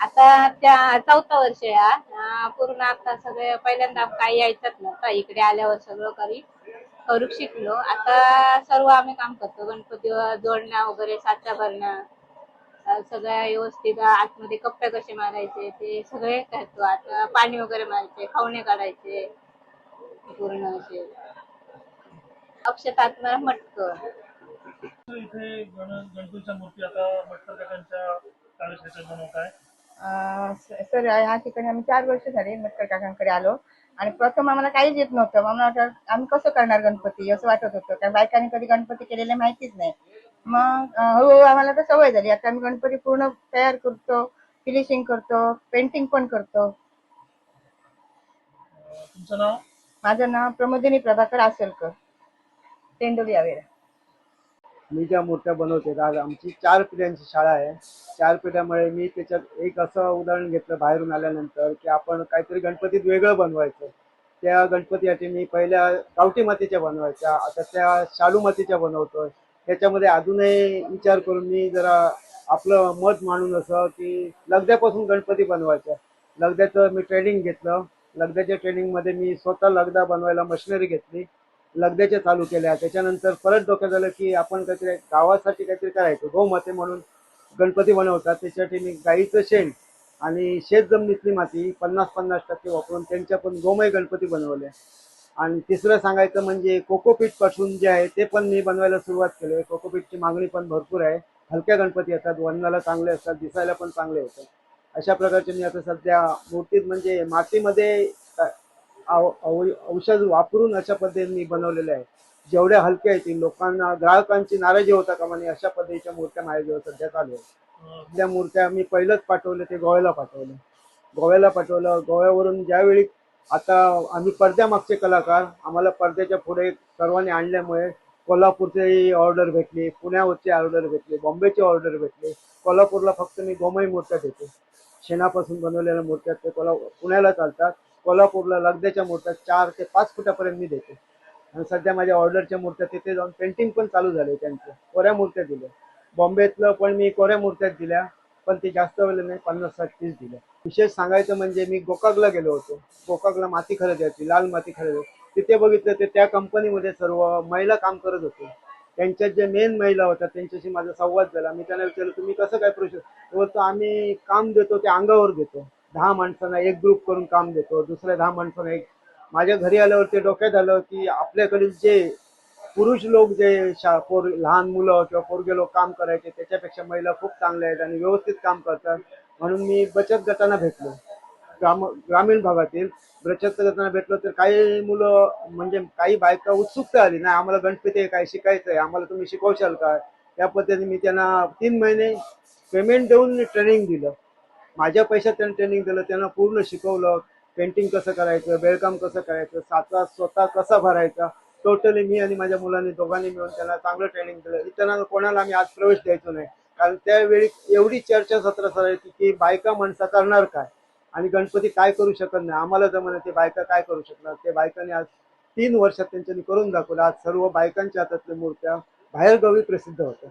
आता त्या चौथा वर्ष आहे. अं, पूर्ण आता सगळे पहिल्यांदा काही यायचंच नव्हतं. इकडे आल्यावर सगळं करी करू शिकलो. आता सर्व आम्ही काम करतो. गणपती जोडण्या वगैरे साचा भरणं अं, सगळं व्यवस्थित आतमध्ये कप्पे कसे मारायचे ते सगळे करतो. आता पाणी वगैरे मारायचे खावणे काढायचे पूर्ण असे. अक्षतात मटकं. इथे गण गणपतीच्या मूर्ती आता मटकर काकांच्या कार्यक्षेत्रात बनवताय अं, स- सर ह्या ठिकाणी आम्ही चार वर्ष झाले मटकर काकांकडे आलो. आणि प्रथम आम्हाला काहीच येत नव्हतं. मग आम्हाला वाटलं आम्ही कसं करणार गणपती? असं वाटत होतं. कारण बायकांनी कधी गणपती केलेले माहितीच नाही. मग अं, हळूहळू आम्हाला तर सवय झाली. आता आम्ही गणपती पूर्ण तयार करतो फिनिशिंग करतो पेंटिंग पण करतो. अं, तुमचं नाव? माझं नाव प्रमोदिनी प्रभाकर आसलकर. तेंडोली आवेरा मी ज्या मूर्त्या बनवते आज आमची चार पिढ्यांची शाळा आहे. चार पिढ्यामुळे मी त्याच्यात एक असं उदाहरण घेतलं बाहेरून आल्यानंतर की आपण काहीतरी गणपतीत वेगळं बनवायचं. त्या गणपतीसाठी मी पहिल्या गावठी मातीच्या बनवायच्या आता त्या शालू मातीच्या बनवतोय. त्याच्यामध्ये अजूनही विचार करून मी जरा आपलं मत मांडून असं की लगद्यापासून गणपती बनवायचं. लगद्याचं मी ट्रेनिंग घेतलं. लगद्याच्या ट्रेनिंगमध्ये मी स्वतः लगदा बनवायला मशिनरी घेतली. लगद्याच्या चालू केल्या. त्याच्यानंतर परत डोक्यात झालं की आपण काहीतरी गावासाठी काहीतरी करायचं. गोमाते म्हणून गणपती बनवतात. त्याच्यासाठी मी गाईचं शेण आणि शेत जमिनीतली माती पन्नास पन्नास टक्के वापरून त्यांच्या पण गोमय गणपती बनवले. आणि तिसरं सांगायचं म्हणजे कोकोपीटपासून जे आहे ते पण मी बनवायला सुरुवात केली. आहे कोकोपीटची मागणी पण भरपूर आहे. हलक्या गणपती असतात वनाला चांगले असतात. दिसायला पण चांगले होतात. अशा प्रकारचे मी आता सध्या मूर्तीत म्हणजे मातीमध्ये औषध वापरून अशा पद्धतीने मी बनवलेले आहे. जेवढ्या हलक्या येतील लोकांना ग्राहकांची नाराजी होता का म्हणे अशा पद्धतीच्या मूर्त्या माझ्याजवळ सध्या चालू आहेत. त्या मूर्त्या मी पहिलंच पाठवले ते गोव्याला पाठवले. गोव्याला पाठवलं. गोव्यावरून ज्यावेळी आता आम्ही पडद्यामागचे कलाकार आम्हाला पडद्याच्या पुढे सर्वांनी आणल्यामुळे कोल्हापूरची ऑर्डर भेटली पुण्यावरची ऑर्डर भेटली बॉम्बेची ऑर्डर भेटली. कोल्हापूरला फक्त मी गोमई मूर्त्या देतो. शेणापासून बनवलेल्या मूर्त्या ते कोल्हा पुण्याला चालतात. कोल्हापूरला लगद्याच्या मूर्त्या चार ते पाच फुटापर्यंत मी देते. आणि सध्या माझ्या ऑर्डरच्या मूर्त्या तिथे जाऊन पेंटिंग पण चालू झाले त्यांच्या कोऱ्या मूर्त्या दिल्या. बॉम्बेतलं पण मी कोऱ्या मूर्त्यात दिल्या पण ते जास्त वेळ नाही पन्नास साठ तीस दिल्या. विशेष सांगायचं म्हणजे मी गोकाकला गेलो होतो. गोकाकला माती खरेदी लाल माती खरेदी तिथे बघितलं ते त्या कंपनीमध्ये सर्व महिला काम करत होते. त्यांच्यात जे मेन महिला होत्या त्यांच्याशी माझा संवाद झाला. मी त्यांना विचारलं तुम्ही कसं काय प्रोसेस बोलतो आम्ही काम देतो ते अंगावर देतो. दहा माणसांना एक ग्रुप करून काम देतो दुसऱ्या दहा माणसांना एक. माझ्या घरी आल्यावर ते डोक्यात आलं की आपल्याकडील जे पुरुष लोक जे शा पोर लहान मुलं किंवा पोरगे लोक काम करायचे त्याच्यापेक्षा महिला खूप चांगल्या आहेत आणि व्यवस्थित काम करतात. म्हणून मी बचत गटांना भेटलो. ग्राम ग्रामीण भागातील बचत गटांना भेटलो तर काही मुलं म्हणजे काही बायका उत्सुकता आली नाही आम्हाला गणपती आहे काय शिकायचं आहे आम्हाला तुम्ही शिकवशाल का? त्या पद्धतीने मी त्यांना तीन महिने पेमेंट देऊन ट्रेनिंग दिलं. माझ्या पैशात त्यांनी ट्रेनिंग दिलं त्यांना पूर्ण शिकवलं. पेंटिंग कसं करायचं बेळकाम कसं करायचं साचा स्वतः कसा भरायचा. टोटली मी आणि माझ्या मुलांनी दोघांनी मिळून त्यांना चांगलं ट्रेनिंग दिलं. इतरांना कोणाला आम्ही आज प्रवेश द्यायचो नाही. कारण त्यावेळी एवढी चर्चा सत्र सरायची की बायका माणसा करणार काय? आणि गणपती काय करू शकत नाही? आम्हाला जमाने ते बायका काय करू शकणार? ते बायकांनी आज तीन वर्षात त्यांच्यानी करून दाखवलं. आज सर्व बायकांच्या हातातल्या मूर्त्या बाहेरगावी प्रसिद्ध होत्या.